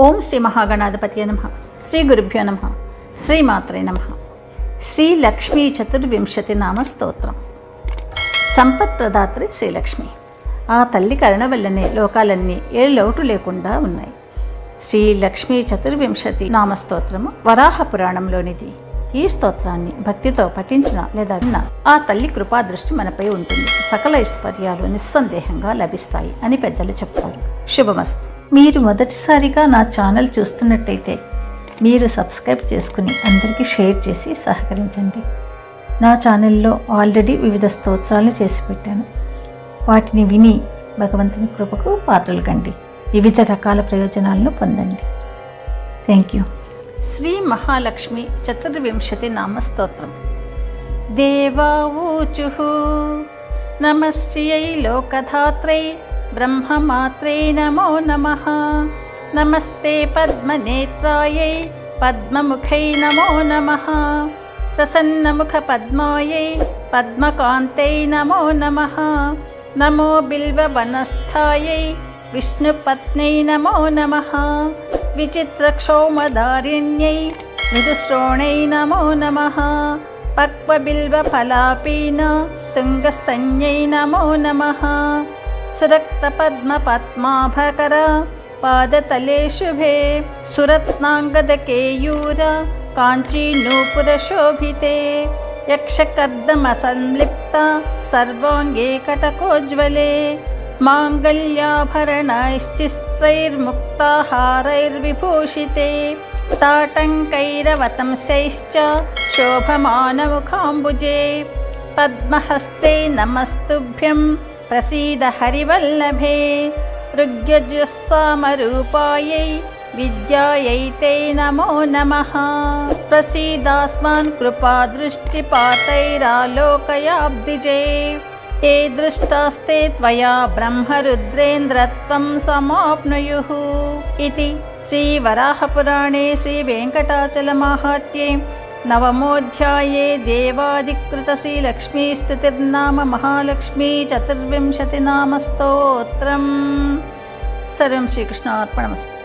ఓం శ్రీ మహాగణాధిపతి నమ. శ్రీ గురుభ్యో నమ. శ్రీమాత్రే నమ. శ్రీ లక్ష్మీ చతుర్వింశతి నామ స్తోత్రం. సంపత్ ప్రదాత్రి శ్రీలక్ష్మి ఆ తల్లి కరుణ వల్లనే లోకాలన్నీ ఏ లోటు లేకుండా ఉన్నాయి. శ్రీ లక్ష్మీ చతుర్వింశతి నామస్తోత్రము వరాహ పురాణంలోనిది. ఈ స్తోత్రాన్ని భక్తితో పఠించిన లేదా విన్న ఆ తల్లి కృపాదృష్టి మనపై ఉంటుంది. సకల ఐశ్వర్యాలు నిస్సందేహంగా లభిస్తాయి అని పెద్దలు చెప్తారు. శుభమస్తు. మీరు మొదటిసారిగా నా ఛానల్ చూస్తున్నట్టయితే మీరు సబ్స్క్రైబ్ చేసుకుని అందరికీ షేర్ చేసి సహకరించండి. నా ఛానల్లో ఆల్రెడీ వివిధ స్తోత్రాలు చేసి పెట్టాను. వాటిని విని భగవంతుని కృపకు పాత్రలు కండి. వివిధ రకాల ప్రయోజనాలను పొందండి. థ్యాంక్ యూ శ్రీ మహాలక్ష్మి చతుర్వింశతి నామ స్తోత్రం దేవావూచు నమశ్రియై లోకధాత్రై ब्रह्ममात्रे नमो नमः। नमस्ते पद्मनेत्रायै पद्ममुखै नमो नमः। प्रसन्नमुखपद्मायै पद्मकान्त्यै नमो नमः। नमो बिल्ववनस्थायै विष्णुपत्न्यै नमो नमः। विचित्रक्षौमदारिण्यै मृदुश्रोणै नमो नमः। पक्वबिल्वलापीन तुङ्गस्तन्यै नमो नमः। सुरक्तपद्मपद्माभकर पादतले शुभे सुरत्नाङ्गदकेयूर काञ्चीनूपुरशोभिते यक्षकर्दमसंलिप्त सर्वाङ्गे कटकोज्ज्वले माङ्गल्याभरणैश्चिस्त्रैर्मुक्ताहारैर्विभूषिते ताटङ्कैरवतंसैश्च शोभमानमुखाम्बुजे पद्महस्ते नमस्तुभ्यं प्रसीद हरिवल्लभे ऋग्यजुस्सामरूपायै विद्यायै ते नमो नमः प्रसीदास्मान् कृपादृष्टिपातैरालोकयाब्दिजे ये दृष्टास्ते त्वया ब्रह्मरुद्रेन्द्रत्वं समाप्नुयुः इति श्रीवराहपुराणे श्रीवेङ्कटाचलमाहात्म्ये नवमोऽध्याये देवादिकृतश्रीलक्ष्मीस्तुतिर्नाम महालक्ष्मी चतुर्विंशतिनामस्तोत्रम्। सर्वं श्रीकृष्णार्पणमस्तु।